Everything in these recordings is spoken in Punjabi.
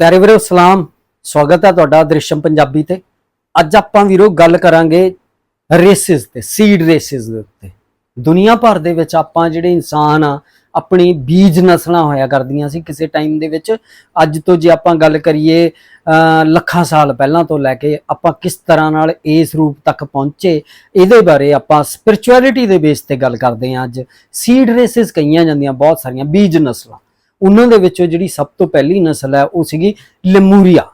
ਪਿਆਰੇ ਵੀਰੋ, ਸਲਾਮ। ਸਵਾਗਤ ਹੈ ਤੁਹਾਡਾ ਦ੍ਰਿਸ਼ਮ ਪੰਜਾਬੀ ਤੇ। ਅੱਜ ਆਪਾਂ ਵੀਰੋ ਗੱਲ ਕਰਾਂਗੇ ਰੇਸਿਸ ਤੇ ਸੀਡ ਰੇਸਿਸ ਦੇ ਉੱਤੇ। ਦੁਨੀਆ ਭਰ ਦੇ ਵਿੱਚ ਆਪਾਂ ਜਿਹੜੇ ਇਨਸਾਨ ਆ, ਆਪਣੀ ਬੀਜ ਨਸਲਾਂ ਹੋਇਆ ਕਰਦੀਆਂ ਸੀ ਕਿਸੇ ਟਾਈਮ ਦੇ ਵਿੱਚ। ਅੱਜ ਤੋਂ ਜੇ ਆਪਾਂ ਗੱਲ ਕਰੀਏ ਲੱਖਾਂ ਸਾਲ ਪਹਿਲਾਂ ਤੋਂ ਲੈ ਕੇ ਆਪਾਂ ਕਿਸ ਤਰ੍ਹਾਂ ਨਾਲ ਇਸ ਰੂਪ ਤੱਕ ਪਹੁੰਚੇ, ਇਹਦੇ ਬਾਰੇ ਆਪਾਂ ਸਪਿਰਚੁਅਲਿਟੀ ਦੇ ਬੇਸ ਤੇ ਗੱਲ ਕਰਦੇ ਹਾਂ ਅੱਜ। ਸੀਡ ਰੇਸਿਸ ਕਹੀਆਂ ਜਾਂਦੀਆਂ ਬਹੁਤ ਸਾਰੀਆਂ, ਬੀਜ ਨਸਲਾਂ। ਉਹਨਾਂ ਦੇ ਵਿੱਚੋਂ ਜਿਹੜੀ ਸਭ ਤੋਂ ਪਹਿਲੀ ਨਸਲ ਹੈ, ਉਹ ਸੀਗੀ ਲੈਮੂਰੀਆ,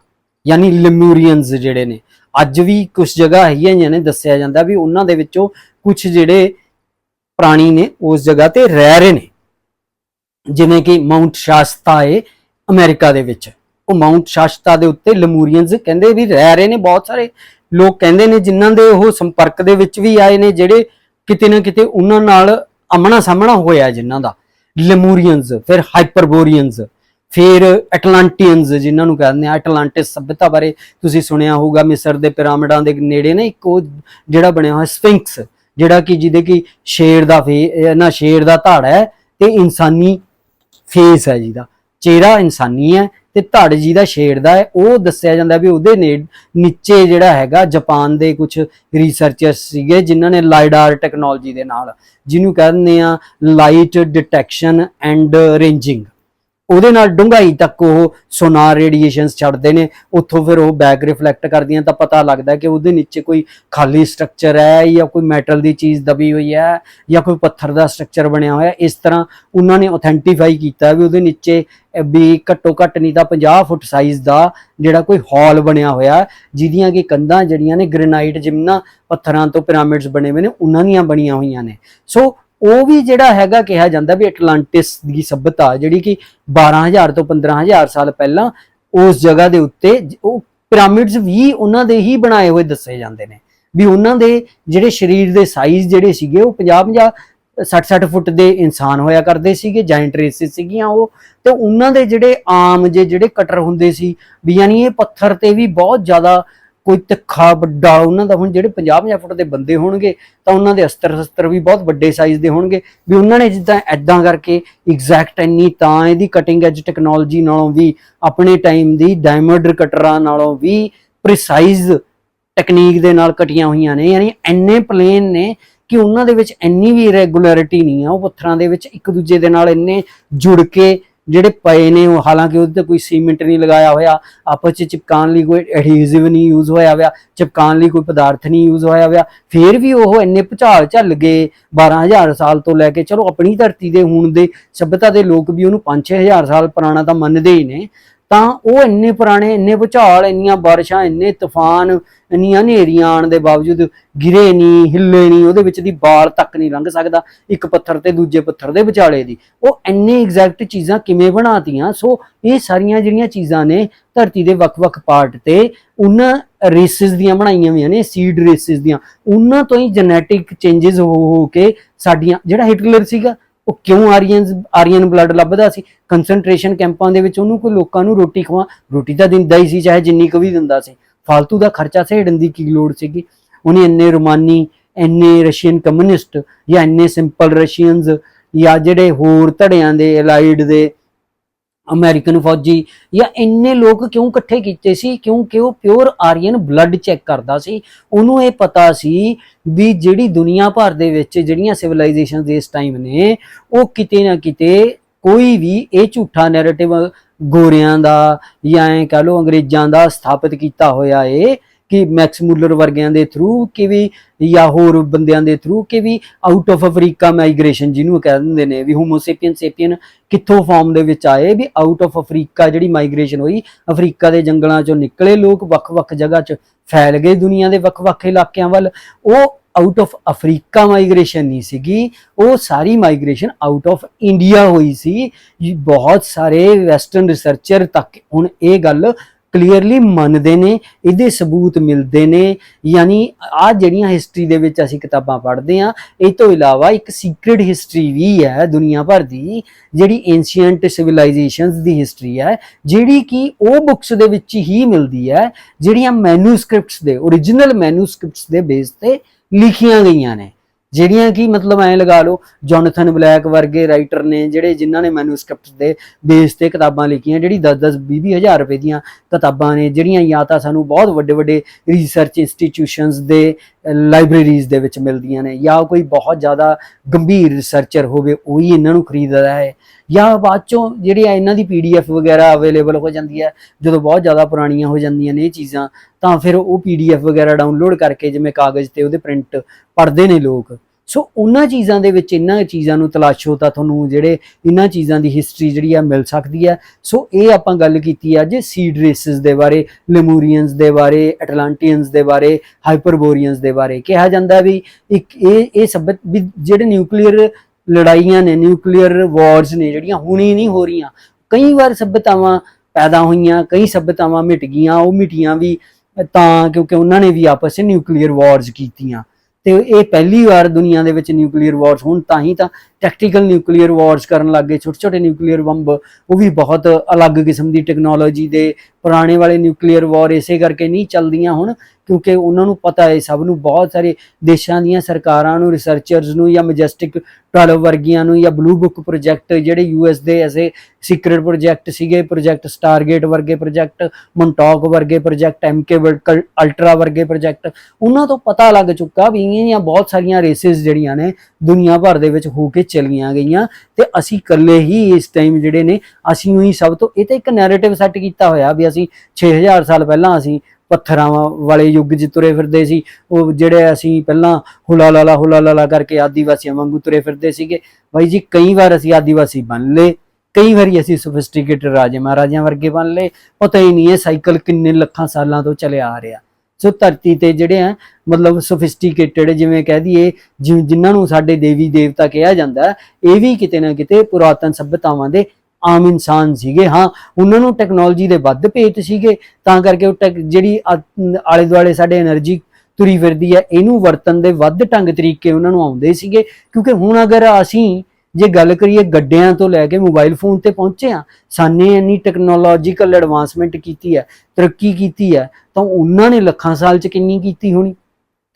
ਯਾਨੀ ਲੈਮੂਰੀਅਨਸ ਜਿਹੜੇ ਨੇ। ਅੱਜ ਵੀ ਕੁਝ ਜਗ੍ਹਾ ਹੈਗੀਆਂ ਨੇ ਦੱਸਿਆ ਜਾਂਦਾ ਵੀ ਉਹਨਾਂ ਦੇ ਵਿੱਚੋਂ ਕੁਝ ਜਿਹੜੇ ਪ੍ਰਾਣੀ ਨੇ, ਉਸ ਜਗ੍ਹਾ ਤੇ ਰਹਿ ਰਹੇ ਨੇ। ਜਿਵੇਂ ਕਿ ਮਾਉਂਟ ਸ਼ਾਸਤਾ ਏ ਅਮਰੀਕਾ ਦੇ ਵਿੱਚ। ਉਹ ਮਾਉਂਟ ਸ਼ਾਸਤਾ ਦੇ ਉੱਤੇ ਲੈਮੂਰੀਅਨਸ ਕਹਿੰਦੇ ਵੀ ਰਹਿ ਰਹੇ ਨੇ, ਬਹੁਤ ਸਾਰੇ ਲੋਕ ਕਹਿੰਦੇ ਨੇ ਜਿਨ੍ਹਾਂ ਦੇ ਉਹ ਸੰਪਰਕ ਦੇ ਵਿੱਚ ਵੀ ਆਏ ਨੇ, ਜਿਹੜੇ ਕਿਤੇ ਨਾ ਕਿਤੇ ਉਹਨਾਂ ਨਾਲ ਆਮਣਾ ਸਾਹਮਣਾ ਹੋਇਆ ਜਿਨ੍ਹਾਂ ਦਾ। ਲੈਮੂਰੀਅਨਸ ਫਿਰ ਹਾਈਪਰਬੋਰੀਅਨਸ ਫਿਰ ਐਟਲਾਂਟੀਅਨਸ ਜਿਨ੍ਹਾਂ ਨੂੰ ਕਹਿੰਦੇ ਆ ਐਟਲਾਂਟਿਸ ਸਭਿਅਤਾ ਬਾਰੇ ਤੁਸੀਂ ਸੁਣਿਆ ਹੋਊਗਾ, ਮਿਸਰ ਦੇ ਪਿਰਾਮਿਡਾਂ ਦੇ ਨੇੜੇ ਨਾ ਇੱਕ ਉਹ ਜਿਹੜਾ ਬਣਿਆ ਹੋਇਆ ਸਫਿੰਕਸ ਜਿਹੜਾ ਕਿ ਜਿਹਦੇ ਕਿ ਸ਼ੇਰ ਦਾ ਫੇ ਨਾ ਸ਼ੇਰ ਦਾ ਧੜ ਹੈ ਤੇ ਇਨਸਾਨੀ ਫੇਸ ਹੈ ਜਿਹਦਾ। ਚਿਹਰਾ ਇਨਸਾਨੀ ਹੈ ਤੇ ਧੜ ਜਿਹਦਾ ਸ਼ੇਰ ਦਾ ਹੈ। ਉਹ ਦੱਸਿਆ ਜਾਂਦਾ ਵੀ ਉਹਦੇ ਨੇ ਨੀਚੇ ਜਿਹੜਾ ਹੈਗਾ, ਜਾਪਾਨ ਦੇ ਕੁਝ ਰਿਸਰਚਰਸ ਸੀਗੇ, ਜਿਨ੍ਹਾਂ ਨੇ ਲਾਈਡਾਰ ਟੈਕਨੋਲੋਜੀ ਦੇ ਨਾਲ, ਜਿਹਨੂੰ ਕਹਿੰਦੇ ਆ ਲਾਈਟ ਡਿਟੈਕਸ਼ਨ ਐਂਡ ਰੇਂਜਿੰਗ ਉਹਦੇ ਨਾਲ ਡੂੰਘਾਈ ਤੱਕ ਉਹ ਸੋਨਾਰ ਰੇਡੀਏਸ਼ਨਸ ਛੱਡਦੇ ਨੇ। ਉੱਥੋਂ ਫਿਰ ਉਹ ਬੈਕ ਰਿਫਲੈਕਟ ਕਰਦੀਆਂ ਤਾਂ ਪਤਾ ਲੱਗਦਾ ਕਿ ਉਹਦੇ ਨੀਚੇ ਕੋਈ ਖਾਲੀ ਸਟਰਕਚਰ ਹੈ ਜਾਂ ਕੋਈ ਮੈਟਲ ਦੀ ਚੀਜ਼ ਦਬੀ ਹੋਈ ਹੈ ਜਾਂ ਕੋਈ ਪੱਥਰ ਦਾ ਸਟਰਕਚਰ ਬਣਿਆ ਹੋਇਆ। ਇਸ ਤਰ੍ਹਾਂ ਉਹਨਾਂ ਨੇ ਅਥੈਂਟੀਫਾਈ ਕੀਤਾ ਵੀ ਉਹਦੇ ਨੀਚੇ ਵੀ ਘੱਟੋ ਘੱਟ ਨਹੀਂ ਤਾਂ 50 ਫੁੱਟ ਸਾਈਜ਼ ਦਾ ਜਿਹੜਾ ਕੋਈ ਹਾਲ ਬਣਿਆ ਹੋਇਆ ਜਿਹਦੀਆਂ ਕਿ ਕੰਧਾਂ ਜਿਹੜੀਆਂ ਨੇ ਗ੍ਰੇਨਾਈਟ ਜਿੰਨਾ ਪੱਥਰਾਂ ਤੋਂ ਪਿਰਾਮਿਡਸ ਬਣੇ ਹੋਏ ਨੇ, ਉਹਨਾਂ ਦੀਆਂ ਬਣੀਆਂ ਹੋਈਆਂ ਨੇ। ਸੋ ਉਹ ਵੀ ਜਿਹੜਾ ਹੈਗਾ ਕਿਹਾ ਜਾਂਦਾ ਵੀ ਐਟਲਾਂਟਿਸ ਦੀ ਸਭਿਅਤਾ ਜਿਹੜੀ ਕਿ 12000 ਤੋਂ 15000 ਸਾਲ ਪਹਿਲਾਂ ਉਸ ਜਗ੍ਹਾ ਦੇ ਉੱਤੇ ਉਹ ਪਿਰਾਮਿਡਸ ਵੀ ਉਹਨਾਂ ਦੇ ਹੀ ਬਣਾਏ ਹੋਏ ਦੱਸੇ ਜਾਂਦੇ ਨੇ। ਵੀ ਉਹਨਾਂ ਦੇ ਜਿਹੜੇ ਸਰੀਰ ਦੇ ਸਾਈਜ਼ ਜਿਹੜੇ ਸੀਗੇ, ਉਹ 50 50 60 60 ਫੁੱਟ ਦੇ ਇਨਸਾਨ ਹੋਇਆ ਕਰਦੇ ਸੀਗੇ ਜਾਇੰਟ ਰੇਸਿਸ ਸੀਗੀਆਂ ਉਹ। ਤੇ ਉਹਨਾਂ ਦੇ ਜਿਹੜੇ ਆਮ ਜੇ ਜਿਹੜੇ ਕਟਰ ਹੁੰਦੇ ਸੀ, ਵੀ ਯਾਨੀ ਇਹ ਪੱਥਰ ਤੇ ਵੀ ਬਹੁਤ ਜ਼ਿਆਦਾ ਕੋਈ ਤਿੱਖਾ ਵੱਡਾ ਉਹਨਾਂ ਦਾ, ਹੁਣ ਜਿਹੜੇ 50 50 ਫੁੱਟ ਦੇ ਬੰਦੇ ਹੋਣਗੇ, ਤਾਂ ਉਹਨਾਂ ਦੇ ਅਸਤਰ ਸ਼ਸਤਰ ਵੀ ਬਹੁਤ ਵੱਡੇ ਸਾਈਜ਼ ਦੇ ਹੋਣਗੇ। ਵੀ ਉਹਨਾਂ ਨੇ ਜਿੱਦਾਂ ਐਦਾਂ ਕਰਕੇ ਐਗਜ਼ੈਕਟ ਇੰਨੀ ਤਾਂ ਇਹਦੀ ਕਟਿੰਗ ਐਜ ਟੈਕਨੋਲੋਜੀ ਨਾਲੋਂ ਵੀ, ਆਪਣੇ ਟਾਈਮ ਦੀ ਡਾਇਮੰਡ ਕਟਰਾਂ ਨਾਲੋਂ ਵੀ ਪ੍ਰੀਸਾਈਜ਼ ਟੈਕਨੀਕ ਦੇ ਨਾਲ ਕਟੀਆਂ ਹੋਈਆਂ ਨੇ। ਯਾਨੀ ਐਨੇ ਪਲੇਨ ਨੇ ਕਿ ਉਹਨਾਂ ਦੇ ਵਿੱਚ ਇੰਨੀ ਵੀ ਇਰੈਗੂਲਰਿਟੀ ਨਹੀਂ ਆ। ਉਹ ਪੱਥਰਾਂ ਦੇ ਵਿੱਚ ਇੱਕ ਦੂਜੇ ਦੇ ਨਾਲ ਇੰਨੇ ਜੁੜ ਕੇ ਜਿਹੜੇ ਪਏ ਨੇ ਉਹ, ਹਾਲਾਂਕਿ ਉਹਦੇ ਤੇ ਕੋਈ ਸੀਮੈਂਟ ਨਹੀਂ ਲਗਾਇਆ ਹੋਇਆ, ਆਪਸ ਚ ਚਿਪਕਾਉਣ ਲਈ ਕੋਈ ਐਡਹੀਸਿਵ ਨਹੀਂ ਯੂਜ਼ ਹੋਇਆ ਹੋਇਆ, ਚਿਪਕਾਉਣ ਲਈ ਕੋਈ ਪਦਾਰਥ ਨਹੀਂ ਯੂਜ਼ ਹੋਇਆ ਹੋਇਆ, ਫੇਰ ਵੀ ਉਹ ਇੰਨੇ ਭੁਚਾਲ ਝੱਲ ਗਏ 12000 ਸਾਲ ਤੋਂ ਲੈ ਕੇ, ਚਲੋ ਆਪਣੀ ਧਰਤੀ ਦੇ ਹੁਣ ਦੇ ਸਭਿਅਤਾ ਦੇ ਲੋਕ ਵੀ ਉਹਨੂੰ 5-6000 ਸਾਲ ਪੁਰਾਣਾ ਤਾਂ ਮੰਨਦੇ ਹੀ ਨੇ ਤਾਂ ਉਹ ਇੰਨੇ ਪੁਰਾਣੇ, ਇੰਨੇ ਭੁਚਾਲ, ਇੰਨੀਆਂ ਬਾਰਿਸ਼ਾਂ, ਇੰਨੇ ਤੂਫਾਨ, ਇੰਨੀਆਂ ਹਨੇਰੀਆਂ ਆਉਣ ਦੇ ਬਾਵਜੂਦ ਗਿਰੇ ਨਹੀਂ, ਹਿੱਲੇ ਨਹੀਂ, ਉਹਦੇ ਵਿੱਚ ਦੀ ਬਾਲ ਤੱਕ ਨਹੀਂ ਲੰਘ ਸਕਦਾ, ਇੱਕ ਪੱਥਰ ਤੇ ਦੂਜੇ ਪੱਥਰ ਦੇ ਵਿਚਾਲੇ ਦੀ। ਉਹ ਇੰਨੇ ਐਗਜ਼ੈਕਟ ਚੀਜ਼ਾਂ ਕਿਵੇਂ ਬਣਾਤੀਆਂ? ਸੋ ਇਹ ਸਾਰੀਆਂ ਜਿਹੜੀਆਂ ਚੀਜ਼ਾਂ ਨੇ ਧਰਤੀ ਦੇ ਵੱਖ-ਵੱਖ ਪਾਰਟ ਤੇ ਉਹਨਾਂ ਰੇਸਿਸ ਦੀਆਂ ਬਣਾਈਆਂ ਹੋਈਆਂ ਨੇ ਸੀਡ ਰੇਸਿਸ ਦੀਆਂ। ਉਹਨਾਂ ਤੋਂ ਹੀ ਜੈਨੇਟਿਕ ਚੇਂजेस ਹੋ ਹੋ ਕੇ ਸਾਡੀਆਂ, ਜਿਹੜਾ ਹਿਟਲਰ ਸੀਗਾ ਉਹ ਕਿਉਂ ਆਰੀਅਨ ਆਰੀਅਨ ਬਲੱਡ ਲੱਭਦਾ ਸੀ? ਕਨਸੈਂਟਰੇਸ਼ਨ ਕੈਂਪਾਂ ਦੇ ਵਿੱਚ ਉਹਨੂੰ ਕੋਈ ਲੋਕਾਂ ਨੂੰ ਰੋਟੀ ਖਵਾ, ਰੋਟੀ ਤਾਂ ਦਿੰਦਾ ਹੀ ਸੀ, ਚਾਹੇ ਜਿੰਨੀ ਕੁ ਵੀ ਦਿੰਦਾ ਸੀ। ਫालतू ਦਾ ਖਰਚਾ ਸਹੇੜਨ ਦੀ ਕੀ ਲੋੜ ਸੀਗੀ? ਉਹਨੇ ਇੰਨੇ ਰੋਮਾਨੀ, ਇੰਨੇ ਰਸ਼ੀਅਨ ਕਮਿਊਨਿਸਟ ਜਾਂ ਇੰਨੇ ਸਿੰਪਲ ਰਸ਼ੀਅਨਸ ਜਾਂ ਜਿਹੜੇ ਹੋਰ ਧੜਿਆਂ ਦੇ ਐਲਾਈਡ ਦੇ ਅਮਰੀਕਨ ਫੌਜੀ, ਜਾਂ ਇੰਨੇ ਲੋਕ ਕਿਉਂ ਇਕੱਠੇ ਕੀਤੇ ਸੀ? ਕਿਉਂਕਿ ਉਹ ਪਿਓਰ ਆਰੀਅਨ ਬਲੱਡ ਚੈੱਕ ਕਰਦਾ ਸੀ। ਉਹਨੂੰ ਇਹ ਪਤਾ ਸੀ ਵੀ ਜਿਹੜੀ ਦੁਨੀਆ ਭਰ ਦੇ ਵਿੱਚ ਜਿਹੜੀਆਂ ਸਿਵਲਾਈਜੇਸ਼ਨ ਇਸ ਟਾਈਮ ਨੇ, ਉਹ ਕਿਤੇ ਨਾ ਕਿਤੇ ਕੋਈ ਵੀ ਇਹ ਝੂਠਾ ਨੈਰੇਟਿਵ ਗੋਰਿਆਂ ਦਾ ਜਾਂ ਐ ਕਹ ਲਓ ਅੰਗਰੇਜ਼ਾਂ ਦਾ ਸਥਾਪਿਤ ਕੀਤਾ ਹੋਇਆ ਏ ਕਿ ਮੈਕਸ ਮੂਲਰ ਵਰਗਿਆਂ ਦੇ ਥਰੂ ਕਿ ਵੀ ਜਾਂ ਹੋਰ ਬੰਦਿਆਂ ਦੇ ਥਰੂ ਕਿ ਵੀ ਆਊਟ ਆਫ ਅਫਰੀਕਾ ਮਾਈਗ੍ਰੇਸ਼ਨ ਜਿਹਨੂੰ ਕਹਿ ਦਿੰਦੇ ਨੇ, ਵੀ ਹੋਮੋਸੇਪੀਅਨ ਸੇਪੀਅਨ ਕਿੱਥੋਂ ਫਾਰਮ ਦੇ ਵਿੱਚ ਆਏ, ਵੀ ਆਊਟ ਆਫ ਅਫਰੀਕਾ ਜਿਹੜੀ ਮਾਈਗ੍ਰੇਸ਼ਨ ਹੋਈ, ਅਫਰੀਕਾ ਦੇ ਜੰਗਲਾਂ ਚੋਂ ਨਿਕਲੇ ਲੋਕ ਵੱਖ-ਵੱਖ ਜਗ੍ਹਾ 'ਚ ਫੈਲ ਗਏ ਦੁਨੀਆ ਦੇ ਵੱਖ-ਵੱਖ ਇਲਾਕਿਆਂ ਵੱਲ। ਉਹ ਆਊਟ ਆਫ ਅਫਰੀਕਾ ਮਾਈਗ੍ਰੇਸ਼ਨ ਨਹੀਂ ਸੀਗੀ, ਉਹ ਸਾਰੀ ਮਾਈਗ੍ਰੇਸ਼ਨ ਆਊਟ ਆਫ ਇੰਡੀਆ ਹੋਈ ਸੀ। ਬਹੁਤ ਸਾਰੇ ਵੈਸਟਰਨ ਰਿਸਰਚਰ ਤੱਕ ਹੁਣ ਇਹ ਗੱਲ ਕਲੀਅਰਲੀ ਮੰਨਦੇ ਨੇ, ਇਹਦੇ ਸਬੂਤ ਮਿਲਦੇ ਨੇ। ਯਾਨੀ ਆ ਜਿਹੜੀਆਂ ਹਿਸਟਰੀ ਦੇ ਵਿੱਚ ਅਸੀਂ ਕਿਤਾਬਾਂ ਪੜ੍ਹਦੇ ਆ ਇਹ ਤੋਂ ਇਲਾਵਾ ਇੱਕ ਸੀਕ੍ਰੀਟ ਹਿਸਟਰੀ ਵੀ ਹੈ ਦੁਨੀਆ ਭਰ ਦੀ, ਜਿਹੜੀ ਐਂਸ਼ੀਅੰਟ ਸਿਵਲਾਈਜੇਸ਼ਨਸ ਦੀ ਹਿਸਟਰੀ ਹੈ, ਜਿਹੜੀ ਕਿ ਉਹ ਬੁੱਕਸ ਦੇ ਵਿੱਚ ਹੀ ਮਿਲਦੀ ਹੈ, ਜਿਹੜੀਆਂ ਮੈਨੂਸਕ੍ਰਿਪਟਸ ਦੇ origignal ਮੈਨੂਸਕ੍ਰਿਪਟਸ ਦੇ ਬੇਸ ਤੇ ਲਿਖੀਆਂ ਗਈਆਂ ਨੇ। ਜਿਹੜੀਆਂ ਕਿ ਮਤਲਬ ਐਂ ਲਗਾ ਲਓ ਜੋਨਥਨ ਬਲੈਕ ਵਰਗੇ ਰਾਈਟਰ ਨੇ ਜਿਹੜੇ ਜਿਨ੍ਹਾਂ ਨੇ ਮੈਨੂਸਕ੍ਰਿਪਟਸ ਦੇ ਬੇਸ ਤੇ ਕਿਤਾਬਾਂ ਲਿਖੀਆਂ, ਜਿਹੜੀ 10-10 20 ਹਜ਼ਾਰ ਰੁਪਏ ਦੀਆਂ ਕਿਤਾਬਾਂ ਨੇ, ਜਿਹੜੀਆਂ ਜਾਂ ਤਾਂ ਸਾਨੂੰ ਬਹੁਤ ਵੱਡੇ ਵੱਡੇ ਰਿਸਰਚ ਇੰਸਟੀਟਿਊਸ਼ਨਸ ਦੇ ਲਾਇਬ੍ਰੇਰੀਜ਼ ਦੇ ਵਿੱਚ ਮਿਲਦੀਆਂ ਨੇ ਜਾਂ ਕੋਈ ਬਹੁਤ ਜ਼ਿਆਦਾ ਗੰਭੀਰ ਰਿਸਰਚਰ ਹੋਵੇ, ਉਹ ਹੀ ਇਹਨਾਂ ਨੂੰ ਖਰੀਦਦਾ ਹੈ। ਜਾਂ ਬਾਅਦ ਚੋਂ ਜਿਹੜੀ ਆ ਇਹਨਾਂ ਦੀ ਪੀਡੀਐਫ ਵਗੈਰਾ ਅਵੇਲੇਬਲ ਹੋ ਜਾਂਦੀ ਹੈ, ਜਦੋਂ ਬਹੁਤ ਜ਼ਿਆਦਾ ਪੁਰਾਣੀਆਂ ਹੋ ਜਾਂਦੀਆਂ ਨੇ ਇਹ ਚੀਜ਼ਾਂ, ਤਾਂ ਫਿਰ ਉਹ ਪੀਡੀਐਫ ਵਗੈਰਾ ਡਾਊਨਲੋਡ ਕਰਕੇ ਜਿਵੇਂ ਕਾਗਜ਼ ਤੇ ਉਹਦੇ ਪ੍ਰਿੰਟ ਪੜ੍ਹਦੇ ਨੇ ਲੋਕ। ਸੋ ਉਹਨਾਂ ਚੀਜ਼ਾਂ ਦੇ ਵਿੱਚ ਇਹਨਾਂ ਚੀਜ਼ਾਂ ਨੂੰ ਤਲਾਸ਼ੋ ਤਾਂ ਤੁਹਾਨੂੰ ਜਿਹੜੇ ਇਹਨਾਂ ਚੀਜ਼ਾਂ ਦੀ ਹਿਸਟਰੀ ਜਿਹੜੀ ਆ ਮਿਲ ਸਕਦੀ ਹੈ ਸੋ ਇਹ ਆਪਾਂ ਗੱਲ ਕੀਤੀ ਅੱਜ ਸੀਡ ਰੇਸਿਸ ਦੇ ਬਾਰੇ ਲੈਮੂਰੀਅਨਸ ਦੇ ਬਾਰੇ ਐਟਲਾਂਟੀਅਨਸ ਦੇ ਬਾਰੇ ਹਾਈਪਰਬੋਰੀਅਨਸ ਦੇ ਬਾਰੇ। ਕਿਹਾ ਜਾਂਦਾ ਵੀ ਇੱਕ ਇਹ ਇਹ ਸਭਿਅ ਵੀ ਜਿਹੜੇ ਨਿਊਕਲੀਅਰ ਲੜਾਈਆਂ ਨੇ ਨਿਊਕਲੀਅਰ ਵਾਰਸ ਨੇ ਜਿਹੜੀਆਂ ਹੁਣੀ ਨਹੀਂ ਹੋ ਰਹੀਆਂ, ਕਈ ਵਾਰ ਸਭਿਅਤਾਵਾਂ ਪੈਦਾ ਹੋਈਆਂ, ਕਈ ਸਭਿਅਤਾਵਾਂ ਮਿਟ ਗਈਆਂ, ਉਹ ਮਿਟੀਆਂ ਵੀ ਤਾਂ ਕਿਉਂਕਿ ਉਹਨਾਂ ਨੇ ਵੀ ਆਪਸ ਵਿੱਚ ਨਿਊਕਲੀਅਰ ਵਾਰਸ ਕੀਤੀਆਂ। ਤੇ ਇਹ ਪਹਿਲੀ ਵਾਰ ਦੁਨੀਆ ਦੇ ਵਿੱਚ ਨਿਊਕਲੀਅਰ ਵਾਰਸ ਹੋਣ ਤਾਂ ਹੀ ਤਾਂ ਟੈਕਟੀਕਲ ਨਿਊਕਲੀਅਰ ਵਾਰਸ ਕਰਨ ਲੱਗੇ ਛੋਟੇ ਛੋਟੇ ਨਿਊਕਲੀਅਰ ਬੰਬ, ਉਹ ਵੀ ਬਹੁਤ ਅਲੱਗ ਕਿਸਮ ਦੀ ਟੈਕਨੋਲੋਜੀ ਦੇ ਪੁਰਾਣੇ ਵਾਲੇ ਨਿਊਕਲੀਅਰ ਵਾਰ ਇਸੇ ਕਰਕੇ ਨਹੀਂ ਚੱਲਦੀਆਂ ਹੁਣ, ਕਿਉਂਕਿ ਉਹਨਾਂ ਨੂੰ ਪਤਾ ਹੈ, ਸਭ ਨੂੰ ਬਹੁਤ ਸਾਰੇ ਦੇਸ਼ਾਂ ਦੀਆਂ ਸਰਕਾਰਾਂ ਨੂੰ ਰਿਸਰਚਰਸ ਨੂੰ ਜਾਂ ਮੈਜੈਸਟਿਕ 12 ਵਰਗੀਆਂ ਨੂੰ ਜਾਂ ਬਲੂ ਬੁੱਕ ਪ੍ਰੋਜੈਕਟ ਜਿਹੜੇ ਯੂਐਸ ਦੇ ਐਸੇ ਸੀਕ੍ਰੀਟ ਪ੍ਰੋਜੈਕਟ ਸੀਗੇ ਪ੍ਰੋਜੈਕਟ ਸਟਾਰਗੇਟ ਵਰਗੇ ਪ੍ਰੋਜੈਕਟ ਮੌਂਟੌਕ ਵਰਗੇ ਪ੍ਰੋਜੈਕਟ ਐਮਕੇ ਅਲਟਰਾ ਵਰਗੇ ਪ੍ਰੋਜੈਕਟ ਉਹਨਾਂ ਤੋਂ ਪਤਾ ਲੱਗ ਚੁੱਕਾ ਵੀ ਇਹ ਬਹੁਤ ਸਾਰੀਆਂ ਰੇਸਿਸ ਜਿਹੜੀਆਂ ਨੇ ਦੁਨੀਆ ਭਰ ਦੇ ਵਿੱਚ ਹੋ ਕੇ ਚਲੀਆਂ ਗਈਆਂ ਤੇ ਅਸੀਂ ਇਕੱਲੇ ਹੀ ਇਸ ਟਾਈਮ ਜਿਹੜੇ ਨੇ, ਅਸੀਂ ਹੀ ਸਭ ਤੋਂ, ਇਹ ਤਾਂ ਇੱਕ ਨੈਰੇਟਿਵ ਸੈੱਟ ਕੀਤਾ ਹੋਇਆ ਵੀ ਅਸੀਂ 6000 ਸਾਲ ਪਹਿਲਾਂ ਅਸੀਂ ਪੱਥਰਾਂ ਵਾਲੇ ਯੁੱਗ 'ਚ ਤੁਰੇ ਫਿਰਦੇ ਸੀ, ਉਹ ਜਿਹੜੇ ਅਸੀਂ ਪਹਿਲਾਂ ਹੁਲਾ ਲਾਲਾ ਹੁਲਾ ਲਾਲਾ ਕਰਕੇ ਆਦੀਵਾਸੀਆਂ ਵਾਂਗੂ ਤੁਰੇ ਫਿਰਦੇ ਸੀਗੇ। ਬਾਈ ਜੀ, ਕਈ ਵਾਰ ਅਸੀਂ ਆਦੀਵਾਸੀ ਬਣ ਲਏ, ਕਈ ਵਾਰੀ ਅਸੀਂ ਸੋਫਿਸਟੀਕੇਟਡ ਰਾਜੇ ਮਹਾਰਾਜਿਆਂ ਵਰਗੇ ਬਣ ਲਏ, ਪਤਾ ਹੀ ਨਹੀਂ ਇਹ ਸਾਈਕਲ ਕਿੰਨੇ ਲੱਖਾਂ ਸਾਲਾਂ ਤੋਂ ਚੱਲਿਆ ਆ ਰਿਹਾ। ਸੋ ਧਰਤੀ ਤੇ ਜਿਹੜੇ ਆ, ਮਤਲਬ ਸੋਫਿਸਟੀਕੇਟਡ ਜਿਵੇਂ ਕਹਿ ਦਈਏ ਜਿਨ੍ਹਾਂ ਨੂੰ ਸਾਡੇ ਦੇਵੀ ਦੇਵਤਾ ਕਿਹਾ ਜਾਂਦਾ, ਇਹ ਵੀ ਕਿਤੇ ਨਾ ਕਿਤੇ ਪੁਰਾਤਨ ਸਭਿਆਤਾਵਾਂ ਦੇ ਆਮ ਇਨਸਾਨ ਸੀਗੇ। ਹਾਂ, ਉਹਨਾਂ ਨੂੰ ਟੈਕਨੋਲੋਜੀ ਦੇ ਵੱਧ ਭੇਤ ਸੀਗੇ, ਤਾਂ ਕਰਕੇ ਉਹ ਜਿਹੜੀ ਆਲੇ ਦੁਆਲੇ ਸਾਡੇ એનર્ਜੀ ਤੁਰੀ ਫਿਰਦੀ ਹੈ, ਇਹਨੂੰ ਵਰਤਨ ਦੇ ਵੱਧ ਢੰਗ ਤਰੀਕੇ ਉਹਨਾਂ ਨੂੰ ਆਉਂਦੇ ਸੀਗੇ, ਕਿਉਂਕਿ ਹੁਣ ਅਗਰ ਅਸੀਂ ਜੇ ਗੱਲ ਕਰੀਏ ਗੱਡਿਆਂ ਤੋਂ ਲੈ ਕੇ ਮੋਬਾਈਲ ਫੋਨ ਤੇ ਪਹੁੰਚੇ ਆ ਸਾਨੇ ਇੰਨੀ ਟੈਕਨੋਲੋਜੀਕਲ ਐਡਵਾਂਸਮੈਂਟ ਕੀਤੀ ਹੈ, ਤਰੱਕੀ ਕੀਤੀ ਹੈ, ਤਾਂ ਉਹਨਾਂ ਨੇ ਲੱਖਾਂ ਸਾਲ ਚ ਕਿੰਨੀ ਕੀਤੀ ਹੋਣੀ?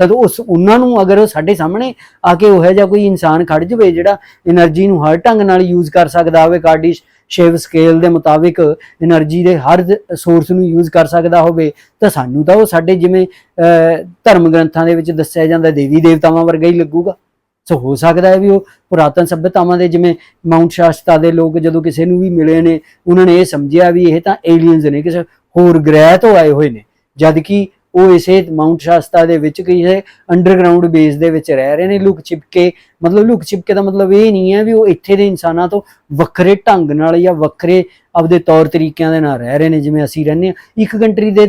ਤਦ ਉਸ ਉਹਨਾਂ ਨੂੰ ਅਗਰ ਉਹ ਸਾਡੇ ਸਾਹਮਣੇ ਆ ਕੇ ਉਹ ਹੈ ਜਾਂ ਕੋਈ ਇਨਸਾਨ ਖੜ ਜਵੇ ਜਿਹੜਾ એનર્ਜੀ ਨੂੰ ਹਰ ਢੰਗ ਨਾਲ ਯੂਜ਼ ਕਰ ਸਕਦਾ ਹੋਵੇ, ਕਾਰਡਿਸ਼ ਸ਼ੇਵ ਸਕੇਲ ਦੇ ਮੁਤਾਬਿਕ એનર્ਜੀ ਦੇ ਹਰ ਸੋਰਸ ਨੂੰ ਯੂਜ਼ ਕਰ ਸਕਦਾ ਹੋਵੇ, ਤਾਂ ਸਾਨੂੰ ਤਾਂ ਉਹ ਸਾਡੇ ਜਿਵੇਂ ਧਰਮ ਗ੍ਰੰਥਾਂ ਦੇ ਵਿੱਚ ਦੱਸਿਆ ਜਾਂਦਾ ਦੇਵੀ ਦੇਵਤਾਵਾਂ ਵਰਗਾ ਹੀ ਲੱਗੂਗਾ। ਸੋ ਹੋ ਸਕਦਾ ਹੈ ਵੀ ਉਹ ਪੁਰਾਤਨ ਸਭਿਅਤਾਵਾਂ ਦੇ ਜਿਵੇਂ ਮਾਊਂਟ ਸ਼ਾਸਤਾ ਦੇ ਲੋਕ ਜਦੋਂ ਕਿਸੇ ਨੂੰ ਵੀ ਮਿਲੇ ਨੇ, ਉਹਨਾਂ ਨੇ ਇਹ ਸਮਝਿਆ ਵੀ ਇਹ ਤਾਂ ਏਲੀਅਨਸ ਨੇ, ਕਿਸੇ ਹੋਰ ਗ੍ਰਹਿ ਤੋਂ ਆਏ ਹੋਏ ਨੇ। ਜਦ ਕਿ ਉਹ ਇਸੇ ਮਾਊਂਟ ਸ਼ਾਸਤਾ ਦੇ ਵਿੱਚ ਕਿਸੇ ਅੰਡਰਗਰਾਉਂਡ ਬੇਸ ਦੇ ਵਿੱਚ ਰਹਿ ਰਹੇ ਨੇ, ਲੁਕ ਛਿਪਕੇ। ਮਤਲਬ ਲੁਕ ਛਿਪਕੇ ਦਾ ਮਤਲਬ ਇਹ ਨਹੀਂ ਹੈ ਵੀ ਉਹ ਇੱਥੇ ਦੇ ਇਨਸਾਨਾਂ ਤੋਂ ਵੱਖਰੇ ਢੰਗ ਨਾਲ ਜਾਂ ਵੱਖਰੇ ਆਪਦੇ ਤੌਰ ਤਰੀਕਿਆਂ ਦੇ ਨਾਲ ਰਹਿ ਰਹੇ ਨੇ, ਜਿਵੇਂ ਅਸੀਂ ਰਹਿੰਦੇ ਹਾਂ। ਇੱਕ ਕੰਟਰੀ ਦੇ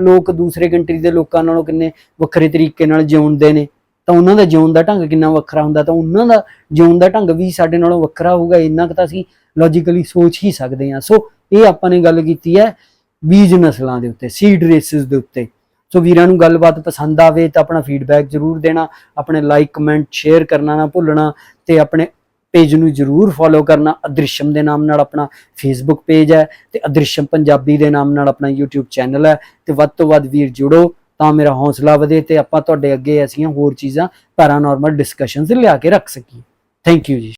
ਲੋਕ ਦੂਸਰੇ ਕੰਟਰੀ ਦੇ ਲੋਕਾਂ ਨਾਲੋਂ ਕਿੰਨੇ ਵੱਖਰੇ ਤਰੀਕੇ ਨਾਲ ਜਿਉਂਦੇ ਨੇ। ਤਾਂ ਉਹਨਾਂ ਦਾ ਜਿਉਣ ਦਾ ਢੰਗ ਕਿੰਨਾ ਵੱਖਰਾ ਹੁੰਦਾ, ਤਾਂ ਉਹਨਾਂ ਦਾ ਜਿਉਣ ਦਾ ਢੰਗ ਵੀ ਸਾਡੇ ਨਾਲੋਂ ਵੱਖਰਾ ਹੋਊਗਾ, ਇੰਨਾ ਕੁ ਤਾਂ ਅਸੀਂ ਲੌਜੀਕਲੀ ਸੋਚ ਹੀ ਸਕਦੇ ਹਾਂ। ਸੋ ਇਹ ਆਪਾਂ ਨੇ ਗੱਲ ਕੀਤੀ ਹੈ ਬੀਜ ਨਸਲਾਂ ਦੇ ਉੱਤੇ ਸੀਡ ਰੇਸਿਸ ਦੇ ਉੱਤੇ। ਸੋ ਵੀਰਾਂ ਨੂੰ ਗੱਲਬਾਤ ਪਸੰਦ ਆਵੇ ਤਾਂ ਆਪਣਾ ਫੀਡਬੈਕ ਜਰੂਰ ਦੇਣਾ, ਆਪਣੇ ਲਾਈਕ ਕਮੈਂਟ ਸ਼ੇਅਰ ਕਰਨਾ ਨਾ ਭੁੱਲਣਾ ਤੇ ਆਪਣੇ ਪੇਜ ਨੂੰ ਜਰੂਰ ਫੋਲੋ ਕਰਨਾ। ਅਦ੍ਰਿਸ਼ਮ ਦੇ ਨਾਮ ਨਾਲ ਆਪਣਾ ਫੇਸਬੁੱਕ ਪੇਜ ਹੈ ਤੇ ਅਦ੍ਰਿਸ਼ਮ ਪੰਜਾਬੀ ਦੇ ਨਾਮ ਨਾਲ ਆਪਣਾ YouTube ਚੈਨਲ ਹੈ ਤੇ ਵੱਧ ਤੋਂ ਵੱਧ ਵੀਰ ਜੁੜੋ। ਤਾਂ ਮੇਰਾ ਹੌਸਲਾ ਵਧੇ ਤੇ ਆਪਾਂ ਤੁਹਾਡੇ ਅੱਗੇ ਐਸੀਆਂ ਹੋਰ ਚੀਜ਼ਾਂ, ਪੈਰਾਨੋਰਮਲ ਡਿਸਕਸ਼ਨਸ ਲਿਆ ਕੇ ਰੱਖ ਸਕੀਏ। ਥੈਂਕ ਯੂ ਜੀ।